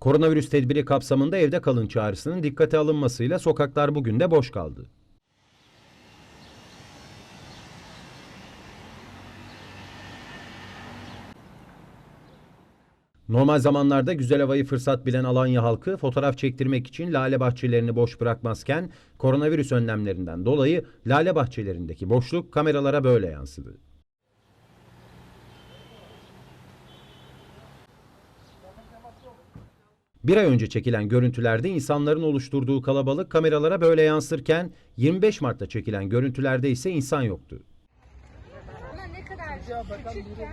Koronavirüs tedbiri kapsamında evde kalın çağrısının dikkate alınmasıyla sokaklar bugün de boş kaldı. Normal zamanlarda güzel havayı fırsat bilen Alanya halkı fotoğraf çektirmek için lale bahçelerini boş bırakmazken koronavirüs önlemlerinden dolayı lale bahçelerindeki boşluk kameralara böyle yansıdı. Bir ay önce çekilen görüntülerde insanların oluşturduğu kalabalık kameralara böyle yansırken 25 Mart'ta çekilen görüntülerde ise insan yoktu. Küçükken